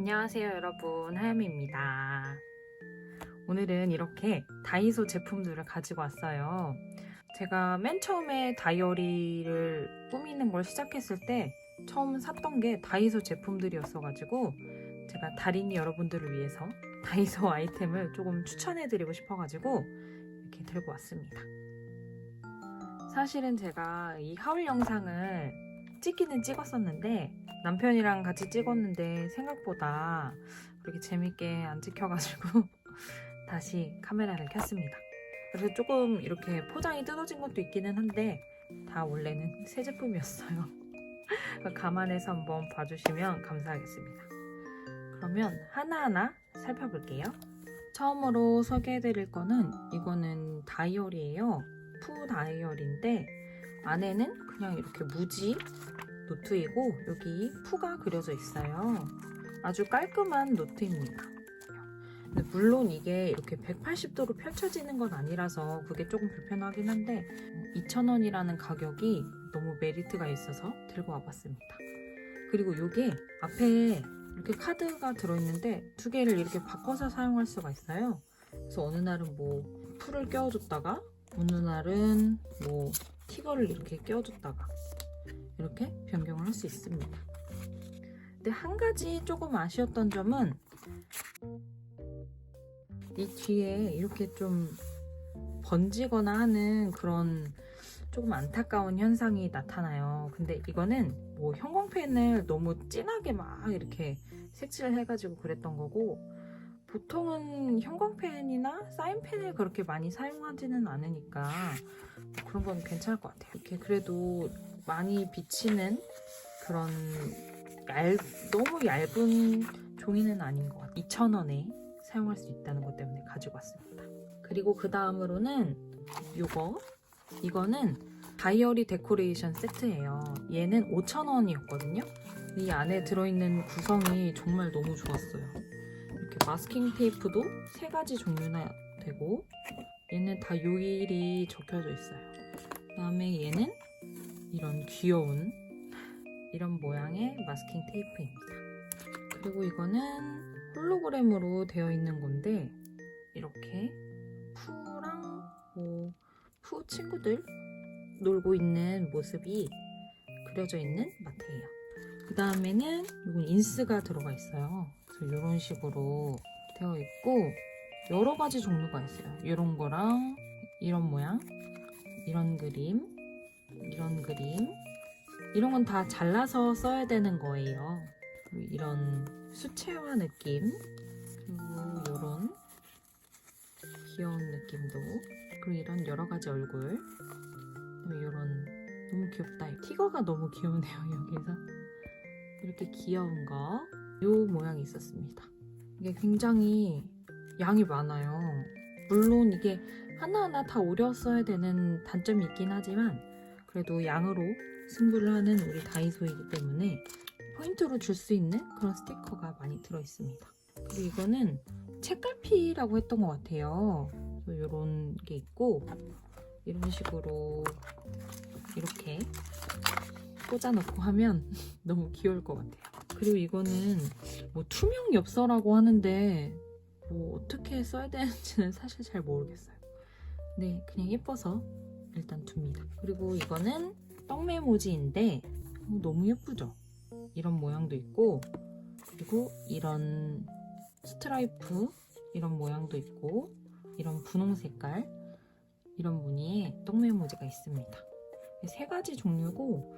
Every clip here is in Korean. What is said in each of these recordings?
안녕하세요 여러분. 하야미입니다. 오늘은 이렇게 다이소 제품들을 가지고 왔어요. 제가 맨 처음에 다이어리를 꾸미는 걸 시작했을 때 처음 샀던 게 다이소 제품들이었어 가지고 제가 달인이 여러분들을 위해서 다이소 아이템을 조금 추천해 드리고 싶어 가지고 이렇게 들고 왔습니다. 사실은 제가 이 하울 영상을 찍기는 찍었었는데 남편이랑 같이 찍었는데 생각보다 그렇게 재밌게 안 찍혀가지고 다시 카메라를 켰습니다. 그래서 조금 이렇게 포장이 뜯어진 것도 있기는 한데 다 원래는 새 제품이었어요. 감안해서 한번 봐주시면 감사하겠습니다. 그러면 하나하나 살펴볼게요. 처음으로 소개해드릴 거는 이거는 다이어리예요. 푸 다이어리인데 안에는 그냥 이렇게 무지 노트이고 여기 푸가 그려져 있어요. 아주 깔끔한 노트입니다. 물론 이게 이렇게 180도로 펼쳐지는 건 아니라서 그게 조금 불편하긴 한데 2,000원이라는 가격이 너무 메리트가 있어서 들고 와봤습니다. 그리고 이게 앞에 이렇게 카드가 들어있는데 두 개를 이렇게 바꿔서 사용할 수가 있어요. 그래서 어느 날은 뭐 풀을 껴줬다가 어느 날은 뭐 티거를 이렇게 껴줬다가 이렇게 변경을 할 수 있습니다. 근데 한 가지 조금 아쉬웠던 점은 이 뒤에 이렇게 좀 번지거나 하는 그런 조금 안타까운 현상이 나타나요. 근데 이거는 뭐 형광펜을 너무 진하게 막 이렇게 색칠을 해가지고 그랬던 거고 보통은 형광펜이나 사인펜을 그렇게 많이 사용하지는 않으니까 그런 건 괜찮을 것 같아요. 이렇게 그래도 많이 비치는 그런 얇, 너무 얇은 종이는 아닌 것 같아요. 2,000원에 사용할 수 있다는 것 때문에 가지고 왔습니다. 그리고 그 다음으로는 이거 이거는 다이어리 데코레이션 세트예요. 얘는 5,000원이었거든요. 이 안에 들어있는 구성이 정말 너무 좋았어요. 이렇게 마스킹 테이프도 세 가지 종류나 되고 얘는 다 요일이 적혀져 있어요. 그다음에 얘는 이런 귀여운 이런 모양의 마스킹 테이프입니다. 그리고 이거는 홀로그램으로 되어 있는 건데 이렇게 푸랑 뭐 푸 친구들 놀고 있는 모습이 그려져 있는 마트예요. 그 다음에는 이건 인스가 들어가 있어요. 그래서 이런 식으로 되어 있고 여러 가지 종류가 있어요. 이런 거랑 이런 모양, 이런 그림, 이런 그림, 이런 건 다 잘라서 써야 되는 거예요. 이런 수채화 느낌, 그리고 이런 귀여운 느낌도, 그리고 이런 여러 가지 얼굴, 이런 너무 귀엽다. 티거가 너무 귀여우네요 여기서. 이렇게 귀여운 거, 요 모양이 있었습니다. 이게 굉장히 양이 많아요. 물론 이게 하나하나 다 오려 써야 되는 단점이 있긴 하지만 그래도 양으로 승부를 하는 우리 다이소이기 때문에 포인트로 줄 수 있는 그런 스티커가 많이 들어 있습니다. 그리고 이거는 책갈피라고 했던 것 같아요. 이런 게 있고 이런 식으로 이렇게 꽂아놓고 하면 너무 귀여울 것 같아요. 그리고 이거는 뭐 투명 엽서라고 하는데 뭐 어떻게 써야 되는지는 사실 잘 모르겠어요. 네, 그냥 예뻐서 일단 둡니다. 그리고 이거는 떡메모지인데 어, 너무 예쁘죠? 이런 모양도 있고 그리고 이런 스트라이프 이런 모양도 있고 이런 분홍 색깔 이런 무늬의 떡메모지가 있습니다. 세 가지 종류고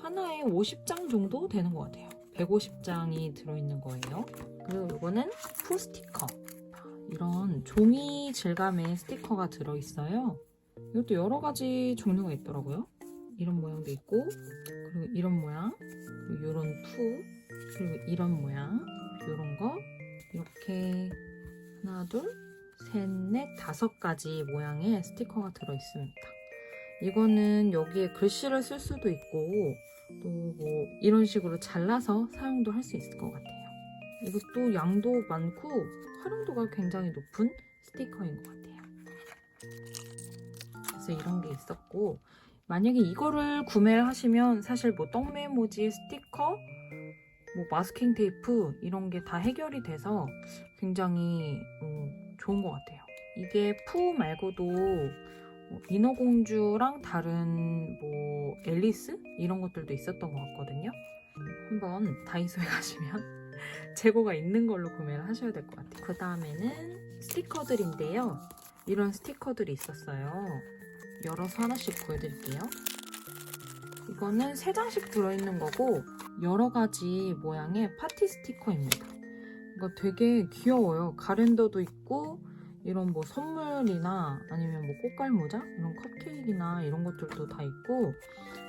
하나에 50장 정도 되는 것 같아요. 150장이 들어있는 거예요. 그리고 이거는 푸 스티커. 이런 종이 질감의 스티커가 들어있어요. 이것도 여러 가지 종류가 있더라고요. 이런 모양도 있고, 그리고 이런 모양, 그리고 이런 푸, 그리고 이런 모양, 이런 거, 이렇게 하나, 둘, 셋, 넷, 다섯 가지 모양의 스티커가 들어있습니다. 이거는 여기에 글씨를 쓸 수도 있고, 또 뭐 이런 식으로 잘라서 사용도 할 수 있을 것 같아요. 이것도 양도 많고 활용도가 굉장히 높은 스티커인 것 같아요. 그래서 이런 게 있었고 만약에 이거를 구매를 하시면 사실 뭐 떡메모지 스티커 뭐 마스킹 테이프 이런 게 다 해결이 돼서 굉장히 어, 좋은 것 같아요. 이게 푸 말고도 뭐 인어공주랑 다른 뭐 앨리스 이런 것들도 있었던 것 같거든요. 한번 다이소에 가시면 재고가 있는 걸로 구매를 하셔야 될 것 같아요. 그 다음에는 스티커들인데요. 이런 스티커들이 있었어요. 열어서 하나씩 보여드릴게요. 이거는 세 장씩 들어있는 거고 여러 가지 모양의 파티 스티커입니다. 이거 되게 귀여워요. 가랜더도 있고 이런 뭐 선물이나 아니면 뭐 꽃갈 모자 이런 컵케이크나 이런 것들도 다 있고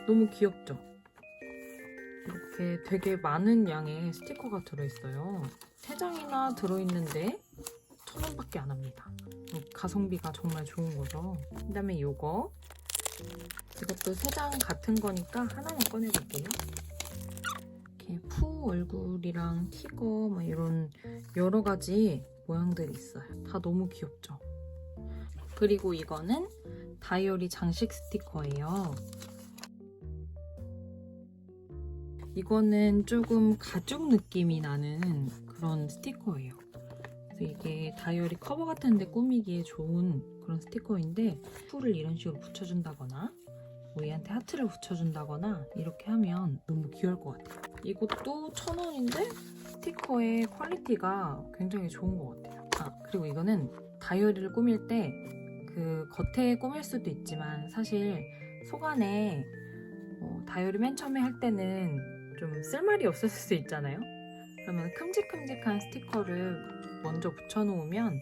너무 귀엽죠? 이렇게 되게 많은 양의 스티커가 들어있어요. 세 장이나 들어있는데 천 원밖에 안 합니다. 가성비가 정말 좋은 거죠. 그 다음에 요거 이것도 세 장 같은 거니까 하나만 꺼내볼게요. 이렇게 푸 얼굴이랑 티거 뭐 이런 여러 가지 모양들이 있어요. 다 너무 귀엽죠? 그리고 이거는 다이어리 장식 스티커예요. 이거는 조금 가죽 느낌이 나는 그런 스티커예요. 그래서 이게 다이어리 커버 같은 데 꾸미기에 좋은 그런 스티커인데 풀을 이런 식으로 붙여준다거나 뭐 얘한테 하트를 붙여준다거나 이렇게 하면 너무 귀여울 것 같아요. 이것도 천 원인데 스티커의 퀄리티가 굉장히 좋은 것 같아요. 아 그리고 이거는 다이어리를 꾸밀 때 그 겉에 꾸밀 수도 있지만 사실 속 안에 어, 다이어리 맨 처음에 할 때는 좀 쓸말이 없었을 수 있잖아요. 그러면 큼직큼직한 스티커를 먼저 붙여놓으면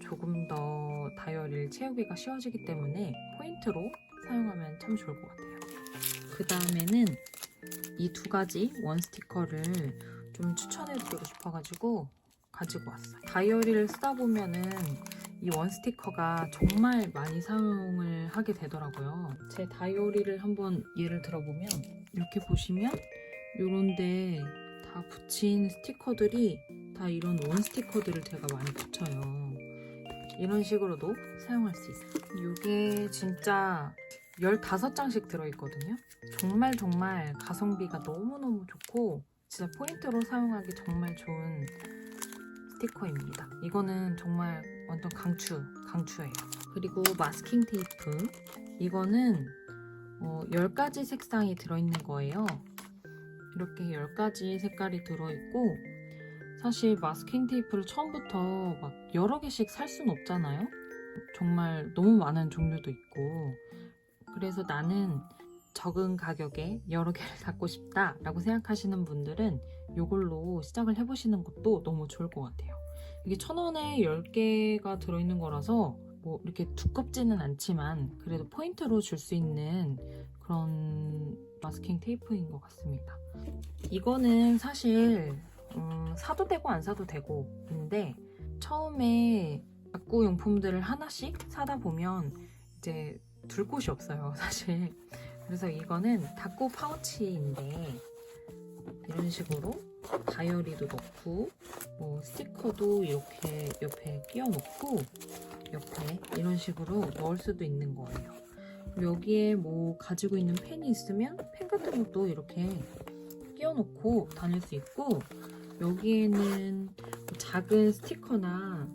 조금 더 다이어리를 채우기가 쉬워지기 때문에 포인트로 사용하면 참 좋을 것 같아요. 그 다음에는 이 두 가지 원 스티커를 좀 추천해드리고 싶어가지고 가지고 왔어요. 다이어리를 쓰다 보면은 이 원 스티커가 정말 많이 사용을 하게 되더라고요. 제 다이어리를 한번 예를 들어보면 이렇게 보시면 요런데 다 붙인 스티커들이 다 이런 원 스티커들을 제가 많이 붙여요. 이런 식으로도 사용할 수 있어요. 이게 진짜 15장씩 들어있거든요. 정말 정말 가성비가 너무너무 좋고 진짜 포인트로 사용하기 정말 좋은 스티커입니다. 이거는 정말 완전 강추, 강추예요. 그리고 마스킹 테이프. 이거는 어, 10가지 색상이 들어있는 거예요. 이렇게 10가지 색깔이 들어있고 사실 마스킹 테이프를 처음부터 막 여러 개씩 살 순 없잖아요. 정말 너무 많은 종류도 있고 그래서 나는 적은 가격에 여러 개를 갖고 싶다라고 생각하시는 분들은 이걸로 시작을 해보시는 것도 너무 좋을 것 같아요. 이게 천 원에 10개가 들어있는 거라서 뭐 이렇게 두껍지는 않지만 그래도 포인트로 줄 수 있는 그런 마스킹 테이프인 것 같습니다. 이거는 사실 음, 사도 되고 안 사도 되고인데 처음에 학구 용품들을 하나씩 사다 보면 이제 둘 곳이 없어요 사실. 그래서 이거는 닭구 파우치인데 이런 식으로 다이어리도 넣고 뭐 스티커도 이렇게 옆에 끼워 놓고 옆에 이런 식으로 넣을 수도 있는 거예요. 여기에 뭐 가지고 있는 펜이 있으면 펜 같은 것도 이렇게 끼워 놓고 다닐 수 있고 여기에는 작은 스티커나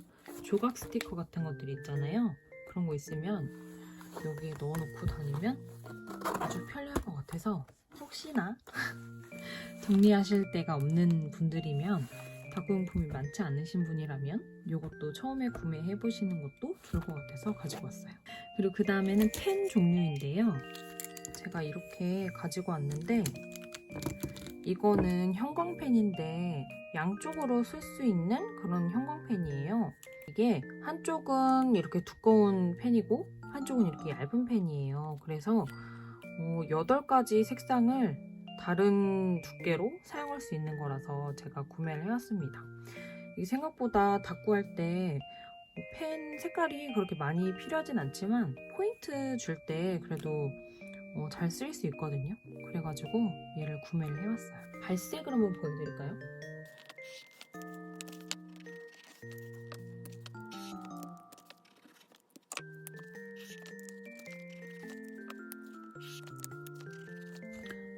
조각 스티커 같은 것들이 있잖아요 그런 거 있으면 여기에 넣어놓고 다니면 아주 편리할 것 같아서 혹시나 정리하실 데가 없는 분들이면 다구용품이 많지 않으신 분이라면 이것도 처음에 구매해 보시는 것도 좋을 것 같아서 가지고 왔어요. 그리고 그 다음에는 펜 종류인데요. 제가 이렇게 가지고 왔는데 이거는 형광펜인데 양쪽으로 쓸 수 있는 그런 형광펜이에요. 이게 한쪽은 이렇게 두꺼운 펜이고 한쪽은 이렇게 얇은 펜이에요. 그래서 어, 8가지 색상을 다른 두께로 사용할 수 있는 거라서 제가 구매를 해왔습니다. 이게 생각보다 닦고 할때 펜 색깔이 그렇게 많이 필요하진 않지만 포인트 줄 때 그래도 어, 잘 쓸 수 있거든요. 그래가지고 얘를 구매를 해왔어요. 발색을 한번 보여드릴까요?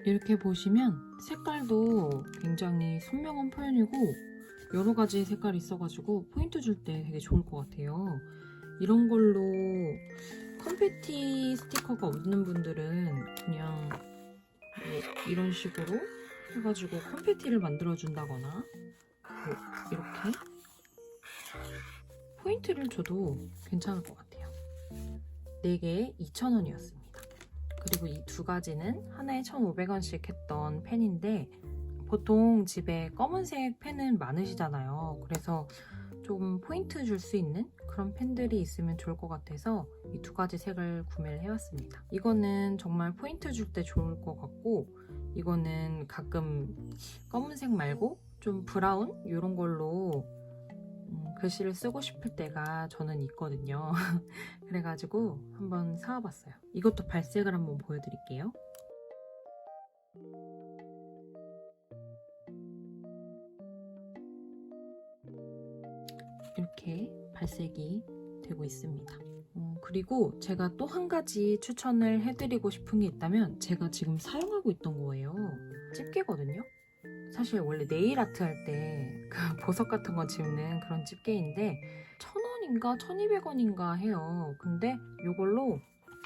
이렇게 보시면 색깔도 굉장히 선명한 편이고 여러 가지 색깔이 있어가지고 포인트 줄 때 되게 좋을 것 같아요. 이런 걸로 컴패티 스티커가 없는 분들은 그냥 뭐 이런 식으로 해가지고 컴패티를 만들어준다거나 뭐 이렇게 포인트를 줘도 괜찮을 것 같아요. 4개에 2,000원이었습니다. 그리고 이 두 가지는 하나에 1,500원씩 했던 펜인데 보통 집에 검은색 펜은 많으시잖아요. 그래서 좀 포인트 줄 수 있는 그런 펜들이 있으면 좋을 것 같아서 이 두 가지 색을 구매를 해왔습니다. 이거는 정말 포인트 줄 때 좋을 것 같고 이거는 가끔 검은색 말고 좀 브라운 이런 걸로 음, 글씨를 쓰고 싶을 때가 저는 있거든요. 그래가지고 한번 사와봤어요. 이것도 발색을 한번 보여드릴게요. 이렇게 발색이 되고 있습니다. 어, 그리고 제가 또 한 가지 추천을 해드리고 싶은 게 있다면 제가 지금 사용하고 있던 거예요. 집게거든요. 사실 원래 네일 아트 할 때 그 보석 같은 거 집는 그런 집게인데 1000원인가 1200원인가 해요. 근데 이걸로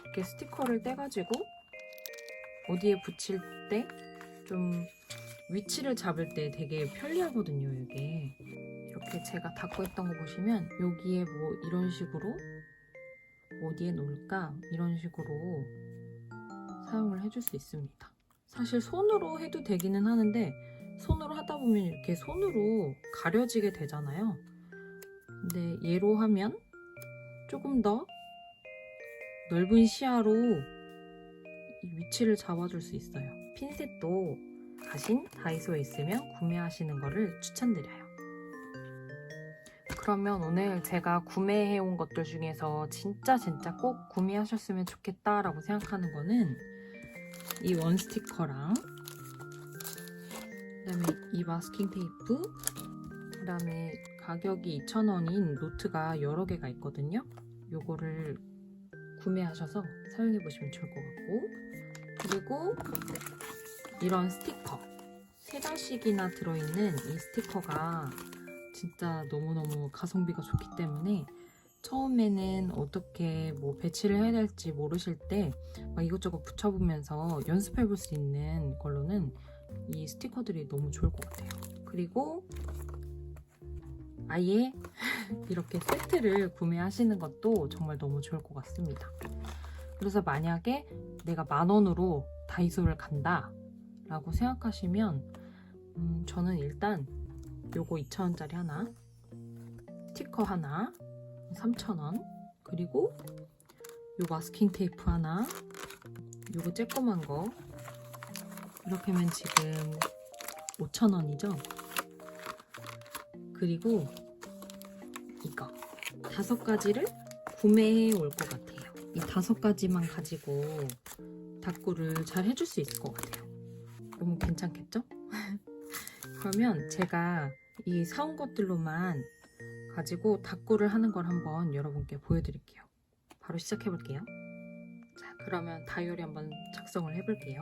이렇게 스티커를 떼가지고 어디에 붙일 때 좀 위치를 잡을 때 되게 편리하거든요, 이게. 이렇게 제가 닫고 있던 거 보시면 여기에 뭐 이런 식으로 어디에 놓을까 이런 식으로 사용을 해줄 수 있습니다. 사실 손으로 해도 되기는 하는데 손으로 하다 보면 이렇게 손으로 가려지게 되잖아요. 근데 얘로 하면 조금 더 넓은 시야로 이 위치를 잡아줄 수 있어요. 핀셋도 가신 다이소에 있으면 구매하시는 거를 추천드려요. 그러면 오늘 제가 구매해온 것들 중에서 진짜 진짜 꼭 구매하셨으면 좋겠다라고 생각하는 거는 이 원 스티커랑 그다음에 이 마스킹 테이프 그다음에 가격이 2,000원인 노트가 여러 개가 있거든요. 요거를 구매하셔서 사용해 보시면 좋을 것 같고 그리고 이런 스티커 세 장씩이나 들어있는 이 스티커가 진짜 너무너무 가성비가 좋기 때문에 처음에는 어떻게 뭐 배치를 해야 될지 모르실 때 막 이것저것 붙여보면서 연습해 볼 수 있는 걸로는 이 스티커들이 너무 좋을 것 같아요. 그리고 아예 이렇게 세트를 구매하시는 것도 정말 너무 좋을 것 같습니다. 그래서 만약에 내가 만 원으로 다이소를 간다 라고 생각하시면 음, 저는 일단 요거 2,000원짜리 하나 스티커 하나 3,000원 그리고 요 마스킹 테이프 하나 요거 쬐꼬만 거. 이렇게 하면 지금 5,000원이죠? 그리고 이거. 다섯 가지를 구매해 올 것 같아요. 이 다섯 가지만 가지고 다꾸를 잘 해줄 수 있을 것 같아요. 너무 괜찮겠죠? 그러면 제가 이 사온 것들로만 가지고 다꾸를 하는 걸 한번 여러분께 보여드릴게요. 바로 시작해 볼게요. 자, 그러면 다이어리 한번 작성을 해볼게요.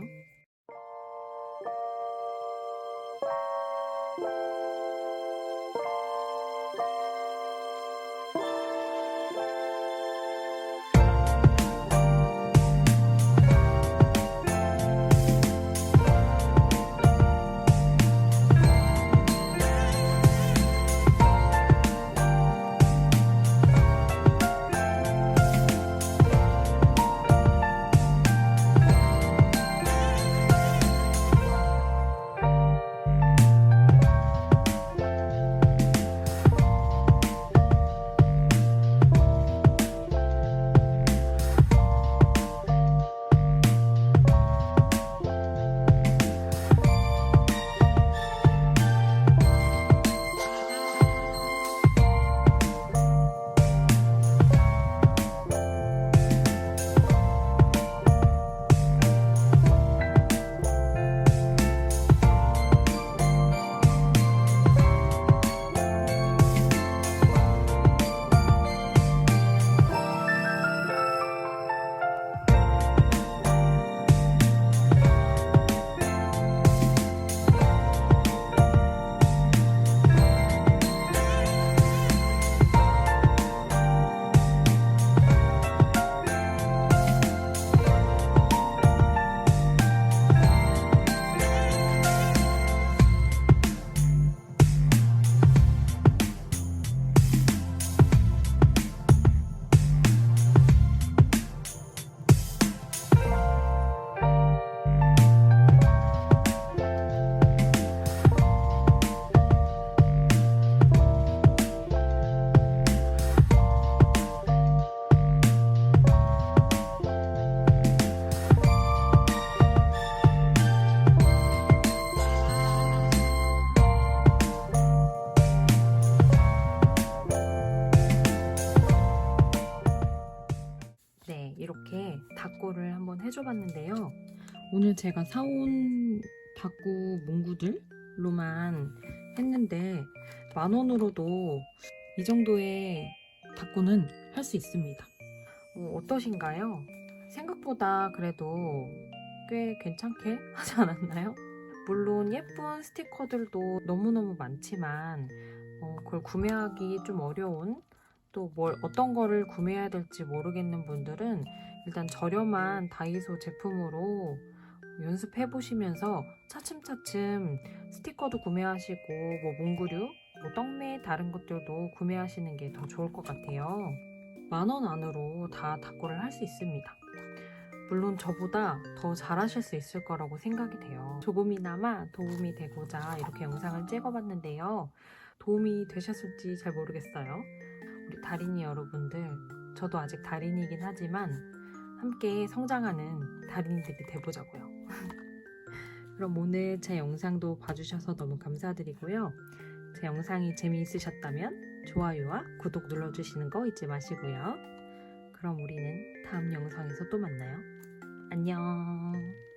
오늘 제가 사온 다꾸 문구들로만 했는데 만 원으로도 이 정도의 다꾸는 할 수 있습니다. 어, 어떠신가요? 생각보다 그래도 꽤 괜찮게 하지 않았나요? 물론 예쁜 스티커들도 너무너무 많지만 어, 그걸 구매하기 좀 어려운 또 뭘 어떤 거를 구매해야 될지 모르겠는 분들은 일단 저렴한 다이소 제품으로 연습해 보시면서 차츰차츰 스티커도 구매하시고 뭐 몽구류, 뭐 떡메 다른 것들도 구매하시는 게 더 좋을 것 같아요. 만 원 안으로 다 닦고를 할 수 있습니다. 물론 저보다 더 잘하실 수 있을 거라고 생각이 돼요. 조금이나마 도움이 되고자 이렇게 영상을 찍어봤는데요. 도움이 되셨을지 잘 모르겠어요. 우리 달인이 여러분들, 저도 아직 달인이긴 하지만 함께 성장하는 달인들이 돼보자고요. 그럼 오늘 제 영상도 봐주셔서 너무 감사드리고요. 제 영상이 재미있으셨다면 좋아요와 구독 눌러주시는 거 잊지 마시고요. 그럼 우리는 다음 영상에서 또 만나요. 안녕.